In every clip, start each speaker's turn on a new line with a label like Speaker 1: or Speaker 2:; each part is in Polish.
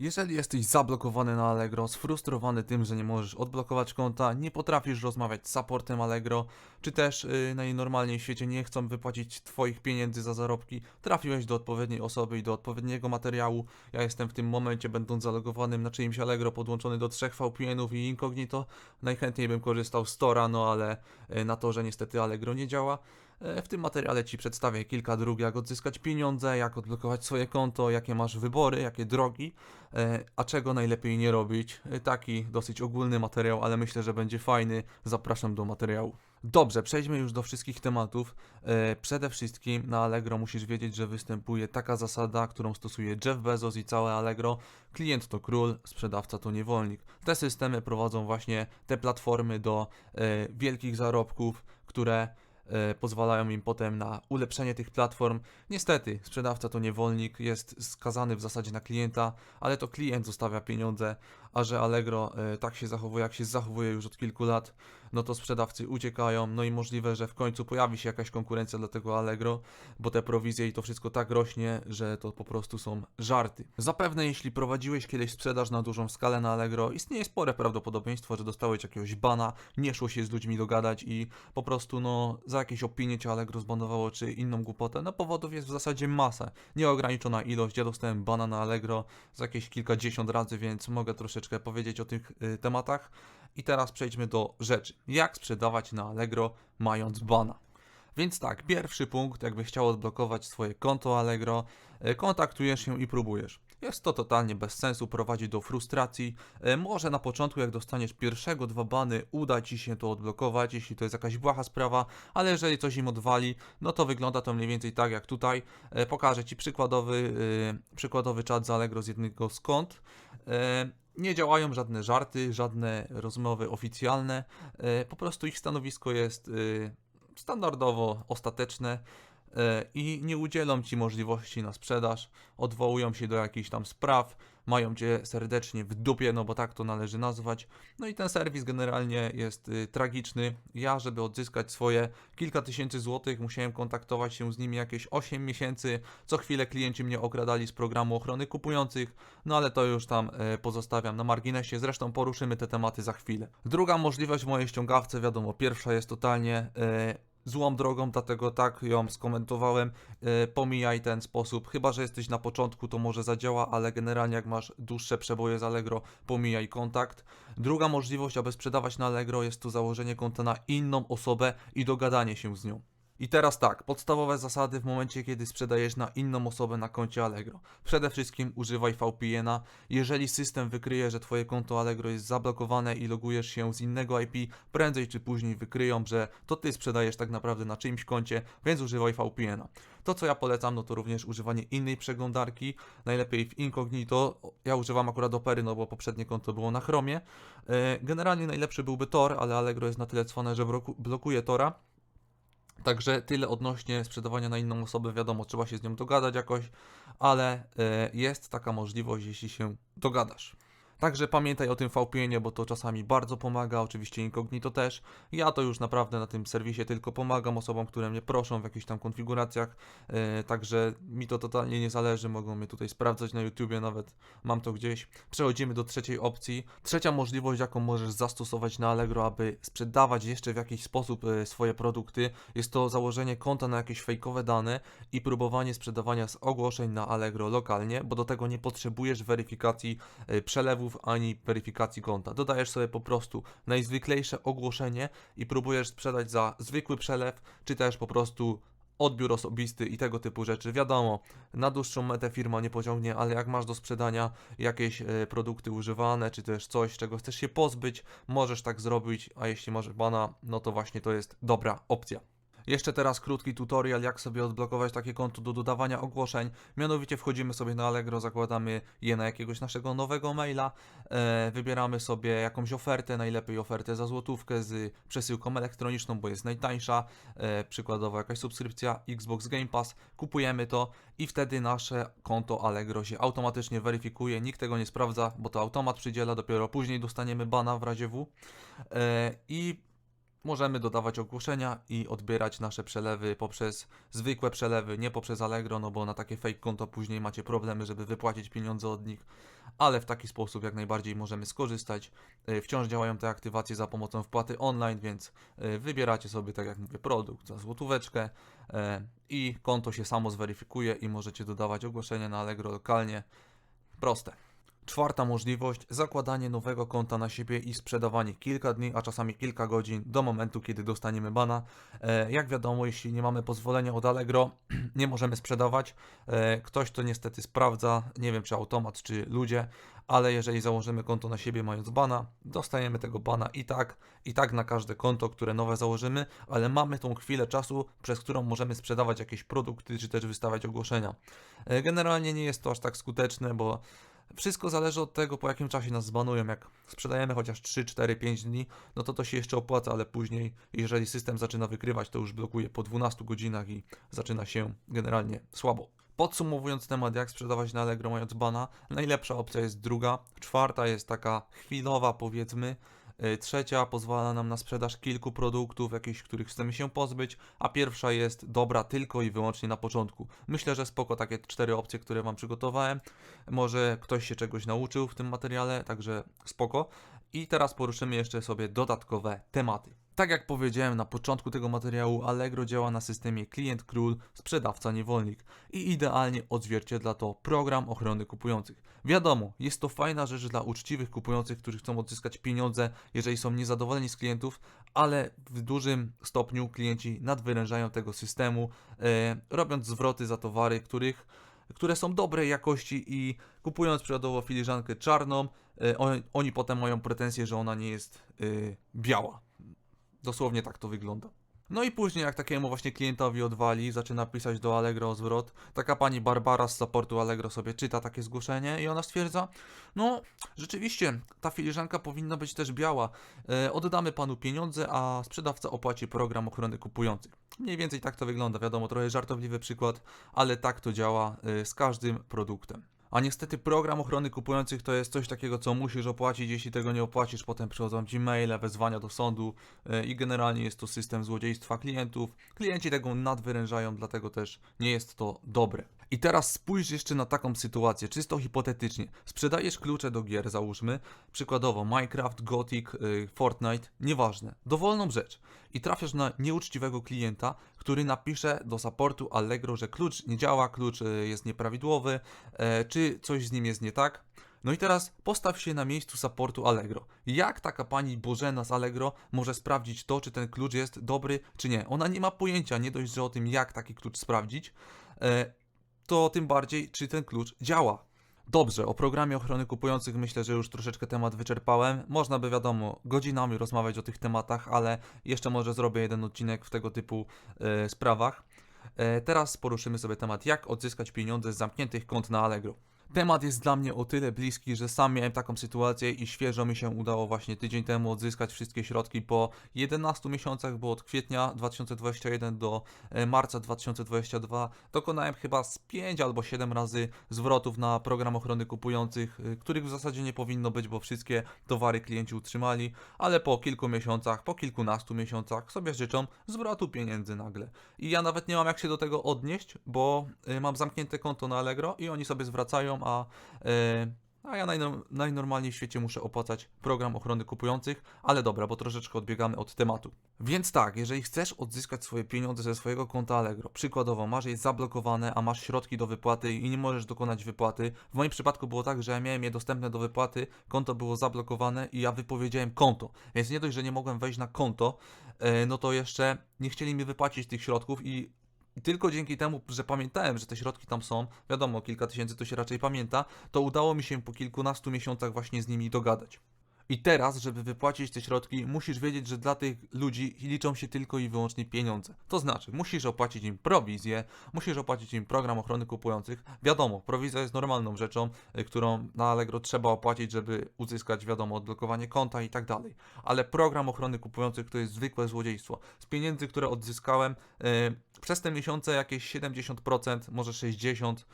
Speaker 1: Jeżeli jesteś zablokowany na Allegro, sfrustrowany tym, że nie możesz odblokować konta, nie potrafisz rozmawiać z supportem Allegro, czy też yy, najnormalniej w świecie nie chcą wypłacić Twoich pieniędzy za zarobki, trafiłeś do odpowiedniej osoby i do odpowiedniego materiału. Ja jestem w tym momencie, będąc zalogowanym na czyimś Allegro, podłączony do trzech VPN-ów i incognito. Najchętniej bym korzystał z Tora, no ale yy, na to, że niestety Allegro nie działa. E, W tym materiale Ci przedstawię kilka dróg, jak odzyskać pieniądze, jak odblokować swoje konto, jakie masz wybory, jakie drogi, e, a czego najlepiej nie robić. E, Taki dosyć ogólny materiał, ale myślę, że będzie fajny. Zapraszam do materiału. Dobrze, przejdźmy już do wszystkich tematów. Przede wszystkim na Allegro musisz wiedzieć, że występuje taka zasada, którą stosuje Jeff Bezos i całe Allegro. Klient to król, sprzedawca to niewolnik. Te systemy prowadzą właśnie te platformy do wielkich zarobków, które pozwalają im potem na ulepszenie tych platform. Niestety, sprzedawca to niewolnik, jest skazany w zasadzie na klienta, ale to klient zostawia pieniądze, a że Allegro e, tak się zachowuje, jak się zachowuje już od kilku lat, no to sprzedawcy uciekają, no i możliwe, że w końcu pojawi się jakaś konkurencja dla tego Allegro, bo te prowizje i to wszystko tak rośnie, że to po prostu są żarty. Zapewne jeśli prowadziłeś kiedyś sprzedaż na dużą skalę na Allegro, istnieje spore prawdopodobieństwo, że dostałeś jakiegoś bana, nie szło się z ludźmi dogadać i po prostu no za jakieś opinie cię Allegro zbanowało, czy inną głupotę. No powodów jest w zasadzie masa. Nieograniczona ilość. Ja dostałem bana na Allegro za jakieś kilkadziesiąt razy, więc mogę troszeczkę powiedzieć o tych y, tematach. I teraz przejdźmy do rzeczy. Jak sprzedawać na Allegro mając bana? Więc tak, pierwszy punkt, jakbyś chciał odblokować swoje konto Allegro, e, kontaktujesz się i próbujesz. Jest to totalnie bez sensu, prowadzi do frustracji. E, Może na początku, jak dostaniesz pierwszego dwa bany, uda ci się to odblokować, jeśli to jest jakaś błaha sprawa, ale jeżeli coś im odwali, no to wygląda to mniej więcej tak jak tutaj. Pokażę ci przykładowy, przykładowy czat z Allegro z jednego kont. Nie działają żadne żarty, żadne rozmowy oficjalne. E, Po prostu ich stanowisko jest e, standardowo ostateczne i nie udzielą ci możliwości na sprzedaż, odwołują się do jakichś tam spraw, mają cię serdecznie w dupie, no bo tak to należy nazwać. No i ten serwis generalnie jest y, tragiczny. Ja, żeby odzyskać swoje kilka tysięcy złotych, musiałem kontaktować się z nimi jakieś 8 miesięcy. Co chwilę klienci mnie okradali z programu ochrony kupujących, no ale to już tam e, pozostawiam na marginesie. Zresztą poruszymy te tematy za chwilę. Druga możliwość w mojej ściągawce, wiadomo, pierwsza jest totalnie e, złą drogą, dlatego tak ją skomentowałem. E, pomijaj ten sposób. Chyba, że jesteś na początku, to może zadziała, ale generalnie jak masz dłuższe przeboje z Allegro, pomijaj kontakt. Druga możliwość, aby sprzedawać na Allegro, jest to założenie konta na inną osobę i dogadanie się z nią. I teraz tak, podstawowe zasady w momencie, kiedy sprzedajesz na inną osobę na koncie Allegro. Przede wszystkim używaj VPN-a. Jeżeli system wykryje, że Twoje konto Allegro jest zablokowane i logujesz się z innego IP, prędzej czy później wykryją, że to Ty sprzedajesz tak naprawdę na czyimś koncie, więc używaj VPN-a. To, co ja polecam, no to również używanie innej przeglądarki, najlepiej w incognito. Ja używam akurat Opery, no bo poprzednie konto było na Chromie. E, Generalnie najlepszy byłby Tor, ale Allegro jest na tyle cwane, że bloku- blokuje Tora. Także tyle odnośnie sprzedawania na inną osobę. Wiadomo, trzeba się z nią dogadać jakoś, ale e, jest taka możliwość, jeśli się dogadasz. Także pamiętaj o tym VPN-ie, bo to czasami bardzo pomaga, oczywiście incognito też. Ja to już naprawdę na tym serwisie tylko pomagam osobom, które mnie proszą w jakichś tam konfiguracjach, e, także mi to totalnie nie zależy, mogą mnie tutaj sprawdzać na YouTubie, nawet mam to gdzieś. Przechodzimy do trzeciej opcji. Trzecia możliwość, jaką możesz zastosować na Allegro, aby sprzedawać jeszcze w jakiś sposób e, swoje produkty, jest to założenie konta na jakieś fejkowe dane i próbowanie sprzedawania z ogłoszeń na Allegro lokalnie, bo do tego nie potrzebujesz weryfikacji e, przelewów ani weryfikacji konta. Dodajesz sobie po prostu najzwyklejsze ogłoszenie i próbujesz sprzedać za zwykły przelew, czy też po prostu odbiór osobisty i tego typu rzeczy. Wiadomo, na dłuższą metę firma nie pociągnie, ale jak masz do sprzedania jakieś e, produkty używane, czy też coś, czego chcesz się pozbyć, możesz tak zrobić, a jeśli masz bana, no to właśnie to jest dobra opcja. Jeszcze teraz krótki tutorial, jak sobie odblokować takie konto do dodawania ogłoszeń. Mianowicie wchodzimy sobie na Allegro, zakładamy je na jakiegoś naszego nowego maila, e, wybieramy sobie jakąś ofertę, najlepiej ofertę za złotówkę z przesyłką elektroniczną, bo jest najtańsza, e, przykładowo jakaś subskrypcja Xbox Game Pass, kupujemy to i wtedy nasze konto Allegro się automatycznie weryfikuje, nikt tego nie sprawdza, bo to automat przydziela, dopiero później dostaniemy bana w razie W. E, I możemy dodawać ogłoszenia i odbierać nasze przelewy poprzez zwykłe przelewy, nie poprzez Allegro, no bo na takie fake konto później macie problemy, żeby wypłacić pieniądze od nich, ale w taki sposób jak najbardziej możemy skorzystać. Y, Wciąż działają te aktywacje za pomocą wpłaty online, więc y, wybieracie sobie, tak jak mówię, produkt za złotóweczkę y, i konto się samo zweryfikuje i możecie dodawać ogłoszenia na Allegro lokalnie. Proste. Czwarta możliwość zakładanie nowego konta na siebie i sprzedawanie kilka dni, a czasami kilka godzin do momentu, kiedy dostaniemy bana. E, jak wiadomo, jeśli nie mamy pozwolenia od Allegro, nie możemy sprzedawać. E, ktoś to niestety sprawdza, nie wiem czy automat, czy ludzie, ale jeżeli założymy konto na siebie mając bana, dostajemy tego bana i tak, i tak na każde konto, które nowe założymy, ale mamy tą chwilę czasu, przez którą możemy sprzedawać jakieś produkty, czy też wystawiać ogłoszenia. E, Generalnie nie jest to aż tak skuteczne, bo wszystko zależy od tego, po jakim czasie nas zbanują. Jak sprzedajemy chociaż 3, 4, 5 dni, no to to się jeszcze opłaca, ale później, jeżeli system zaczyna wykrywać, to już blokuje po 12 godzinach i zaczyna się generalnie słabo. Podsumowując temat, jak sprzedawać na Allegro mając bana, najlepsza opcja jest druga, czwarta jest taka chwilowa powiedzmy, trzecia pozwala nam na sprzedaż kilku produktów, jakichś, których chcemy się pozbyć, a pierwsza jest dobra tylko i wyłącznie na początku. Myślę, że spoko takie cztery opcje, które Wam przygotowałem. Może ktoś się czegoś nauczył w tym materiale, także spoko. I teraz poruszymy jeszcze sobie dodatkowe tematy. Tak jak powiedziałem na początku tego materiału, Allegro działa na systemie klient król, sprzedawca niewolnik i idealnie odzwierciedla to program ochrony kupujących. Wiadomo, jest to fajna rzecz dla uczciwych kupujących, którzy chcą odzyskać pieniądze, jeżeli są niezadowoleni z klientów, ale w dużym stopniu klienci nadwyrężają tego systemu, e, robiąc zwroty za towary, których które są dobrej jakości i kupując przykładowo filiżankę czarną, e, on, oni potem mają pretensje, że ona nie jest e, biała. Dosłownie tak to wygląda. No i później, jak takiemu właśnie klientowi odwali, zaczyna pisać do Allegro o zwrot, taka pani Barbara z supportu Allegro sobie czyta takie zgłoszenie i ona stwierdza, no rzeczywiście, ta filiżanka powinna być też biała, e, oddamy panu pieniądze, a sprzedawca opłaci program ochrony kupujących. Mniej więcej tak to wygląda, wiadomo, trochę żartobliwy przykład, ale tak to działa e, z każdym produktem. A niestety program ochrony kupujących to jest coś takiego, co musisz opłacić. Jeśli tego nie opłacisz, potem przychodzą ci maile, wezwania do sądu e, i generalnie jest to system złodziejstwa klientów. Klienci tego nadwyrężają, dlatego też nie jest to dobre. I teraz spójrz jeszcze na taką sytuację, czysto hipotetycznie. Sprzedajesz klucze do gier, załóżmy, przykładowo Minecraft, Gothic, y, Fortnite, nieważne, dowolną rzecz. I trafiasz na nieuczciwego klienta, który napisze do supportu Allegro, że klucz nie działa, klucz y, jest nieprawidłowy, e, czy coś z nim jest nie tak. No i teraz postaw się na miejscu supportu Allegro. Jak taka pani Bożena z Allegro może sprawdzić to, czy ten klucz jest dobry, czy nie? Ona nie ma pojęcia, nie dość, że o tym, jak taki klucz sprawdzić, e, to tym bardziej, czy ten klucz działa. Dobrze, o programie ochrony kupujących myślę, że już troszeczkę temat wyczerpałem. Można by wiadomo godzinami rozmawiać o tych tematach, ale jeszcze może zrobię jeden odcinek w tego typu e, sprawach. E, teraz poruszymy sobie temat, jak odzyskać pieniądze z zamkniętych kont na Allegro. Temat jest dla mnie o tyle bliski, że sam miałem taką sytuację i świeżo mi się udało właśnie tydzień temu odzyskać wszystkie środki po 11 miesiącach, bo od kwietnia 2021 do e, marca 2022 dokonałem chyba z 5 albo 7 razy zwrotów na program ochrony kupujących, y, których w zasadzie nie powinno być, bo wszystkie towary klienci utrzymali, ale po kilku miesiącach, po kilkunastu miesiącach sobie życzą zwrotu pieniędzy nagle. I ja nawet nie mam jak się do tego odnieść, bo y, mam zamknięte konto na Allegro i oni sobie zwracają, a, y, a ja najnorm- najnormalniej w świecie muszę opłacać program ochrony kupujących, ale dobra, bo troszeczkę odbiegamy od tematu. Więc tak, jeżeli chcesz odzyskać swoje pieniądze ze swojego konta Allegro, przykładowo masz je zablokowane, a masz środki do wypłaty i nie możesz dokonać wypłaty. W moim przypadku było tak, że ja miałem je dostępne do wypłaty, konto było zablokowane i ja wypowiedziałem konto. Więc nie dość, że nie mogłem wejść na konto, e, no to jeszcze nie chcieli mi wypłacić tych środków i i tylko dzięki temu, że pamiętałem, że te środki tam są, wiadomo, kilka tysięcy to się raczej pamięta, to udało mi się po kilkunastu miesiącach właśnie z nimi dogadać. I teraz, żeby wypłacić te środki, musisz wiedzieć, że dla tych ludzi liczą się tylko i wyłącznie pieniądze. To znaczy, musisz opłacić im prowizję, musisz opłacić im program ochrony kupujących. Wiadomo, prowizja jest normalną rzeczą, y, którą na Allegro trzeba opłacić, żeby uzyskać, wiadomo, odblokowanie konta i tak dalej. Ale program ochrony kupujących to jest zwykłe złodziejstwo. Z pieniędzy, które odzyskałem, yy, przez te miesiące jakieś 70%, może 60%,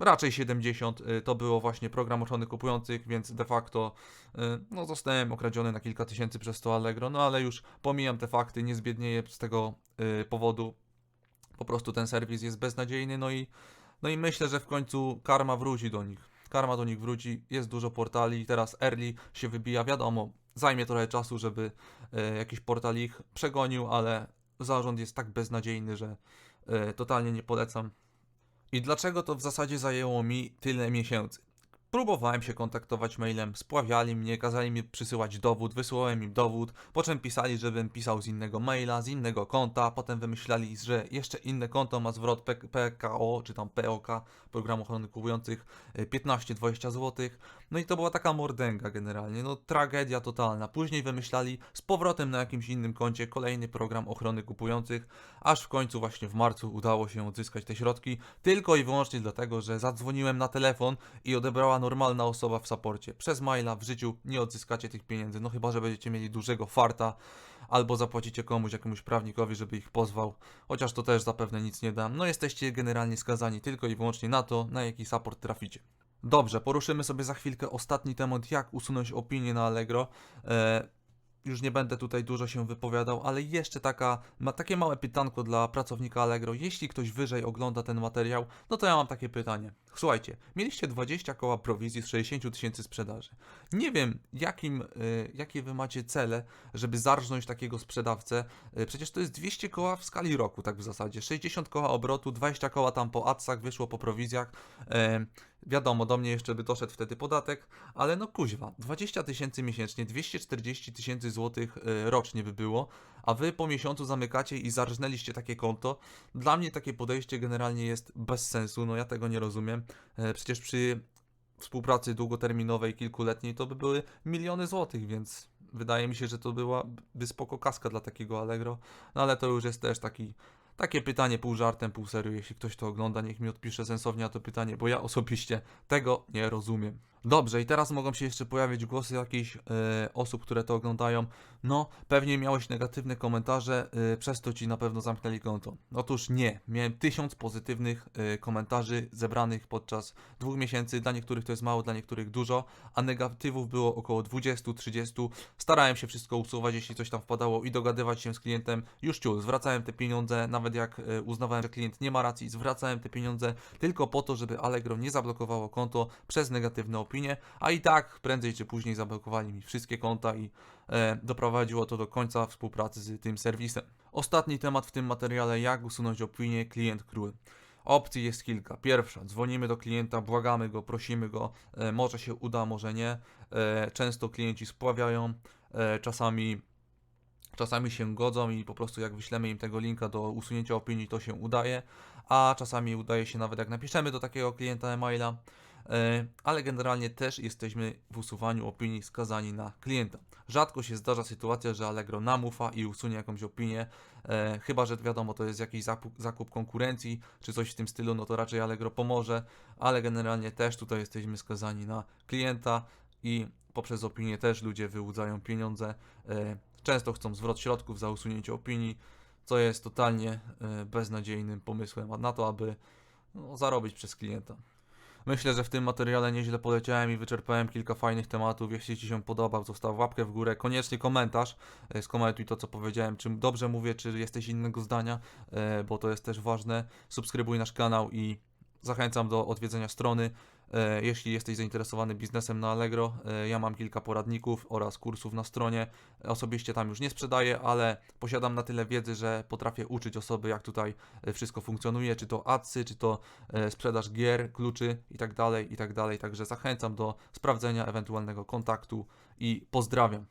Speaker 1: raczej 70 y, to było właśnie program ochrony kupujących, więc de facto y, no, zostałem okradziony na kilka tysięcy przez to Allegro, no ale już pomijam te fakty, nie zbiednieję z tego y, powodu. Po prostu ten serwis jest beznadziejny, no i, no i myślę, że w końcu karma wróci do nich. Karma do nich wróci, jest dużo portali, teraz Early się wybija, wiadomo, zajmie trochę czasu, żeby jakiś portal ich przegonił, ale zarząd jest tak beznadziejny, że totalnie nie polecam. I dlaczego to w zasadzie zajęło mi tyle miesięcy? Próbowałem się kontaktować mailem, spławiali mnie, kazali mi przysyłać dowód, wysłałem im dowód, po czym pisali, żebym pisał z innego maila, z innego konta, potem wymyślali, że jeszcze inne konto ma zwrot PKO, czy tam POK, Programu Ochrony Kupujących, y, 15-20 zł. No i to była taka mordęga generalnie, no tragedia totalna. Później wymyślali z powrotem na jakimś innym koncie kolejny program ochrony kupujących, aż w końcu właśnie w marcu udało się odzyskać te środki, tylko i wyłącznie dlatego, że zadzwoniłem na telefon i odebrała normalna osoba w saporcie. Przez maila w życiu nie odzyskacie tych pieniędzy, no chyba, że będziecie mieli dużego farta, albo zapłacicie komuś, jakiemuś prawnikowi, żeby ich pozwał, chociaż to też zapewne nic nie da. No jesteście generalnie skazani tylko i wyłącznie na to, na jaki support traficie. Dobrze, poruszymy sobie za chwilkę ostatni temat, jak usunąć opinię na Allegro. E, już nie będę tutaj dużo się wypowiadał, ale jeszcze taka, ma, takie małe pytanko dla pracownika Allegro. Jeśli ktoś wyżej ogląda ten materiał, no to ja mam takie pytanie. Słuchajcie, mieliście 20 koła prowizji z 60 000 tysięcy sprzedaży. Nie wiem, jakim, y, jakie wy macie cele, żeby zarżnąć takiego sprzedawcę. Y, przecież to jest 200 koła w skali roku, tak w zasadzie. 60 koła obrotu, 20 koła tam po adsach wyszło po prowizjach. E, wiadomo, do mnie jeszcze by doszedł wtedy podatek, ale no kuźwa, 20 tysięcy miesięcznie, 240 tysięcy złotych y, rocznie by było, a wy po miesiącu zamykacie i zarżnęliście takie konto. Dla mnie takie podejście generalnie jest bez sensu, no ja tego nie rozumiem. E, Przecież przy współpracy długoterminowej, kilkuletniej to by były miliony złotych, więc wydaje mi się, że to byłaby spoko kaska dla takiego Allegro. No ale to już jest też taki, takie pytanie pół żartem, pół serio. Jeśli ktoś to ogląda, niech mi odpisze sensownie na to pytanie, bo ja osobiście tego nie rozumiem. Dobrze, i teraz mogą się jeszcze pojawić głosy jakichś e, osób, które to oglądają. No, pewnie miałeś negatywne komentarze, e, przez to ci na pewno zamknęli konto. Otóż nie, miałem tysiąc pozytywnych e, komentarzy zebranych podczas dwóch miesięcy. Dla niektórych to jest mało, dla niektórych dużo, a negatywów było około 20-30. Starałem się wszystko usuwać, jeśli coś tam wpadało i dogadywać się z klientem. Już ciul, zwracałem te pieniądze, nawet jak uznawałem, że klient nie ma racji, zwracałem te pieniądze tylko po to, żeby Allegro nie zablokowało konto przez negatywne opinie, a i tak prędzej czy później zablokowali mi wszystkie konta i e, doprowadziło to do końca współpracy z tym serwisem. Ostatni temat w tym materiale, jak usunąć opinię klient król. Opcji jest kilka. Pierwsza, dzwonimy do klienta, błagamy go, prosimy go, e, może się uda, może nie. E, często klienci spławiają, e, czasami Czasami się godzą i po prostu jak wyślemy im tego linka do usunięcia opinii, to się udaje, a czasami udaje się nawet jak napiszemy do takiego klienta e-maila, ale generalnie też jesteśmy w usuwaniu opinii skazani na klienta. Rzadko się zdarza sytuacja, że Allegro nam ufa i usunie jakąś opinię, e, chyba że wiadomo, to jest jakiś zakup, zakup konkurencji czy coś w tym stylu, no to raczej Allegro pomoże, ale generalnie też tutaj jesteśmy skazani na klienta i poprzez opinię też ludzie wyłudzają pieniądze. e, Często chcą zwrot środków za usunięcie opinii, co jest totalnie e, beznadziejnym pomysłem na to, aby no, zarobić przez klienta. Myślę, że w tym materiale nieźle poleciałem i wyczerpałem kilka fajnych tematów. Jeśli Ci się podobał, zostaw łapkę w górę, koniecznie komentarz. e, Skomentuj to, co powiedziałem, czy dobrze mówię, czy jesteś innego zdania, e, bo to jest też ważne. Subskrybuj nasz kanał i zachęcam do odwiedzenia strony. E, Jeśli jesteś zainteresowany biznesem na Allegro, e, ja mam kilka poradników oraz kursów na stronie. Osobiście tam już nie sprzedaję, ale posiadam na tyle wiedzy, że potrafię uczyć osoby, jak tutaj e, wszystko funkcjonuje, czy to adsy, czy to sprzedaż gier, kluczy i tak dalej, i tak. Także zachęcam do sprawdzenia ewentualnego kontaktu i pozdrawiam.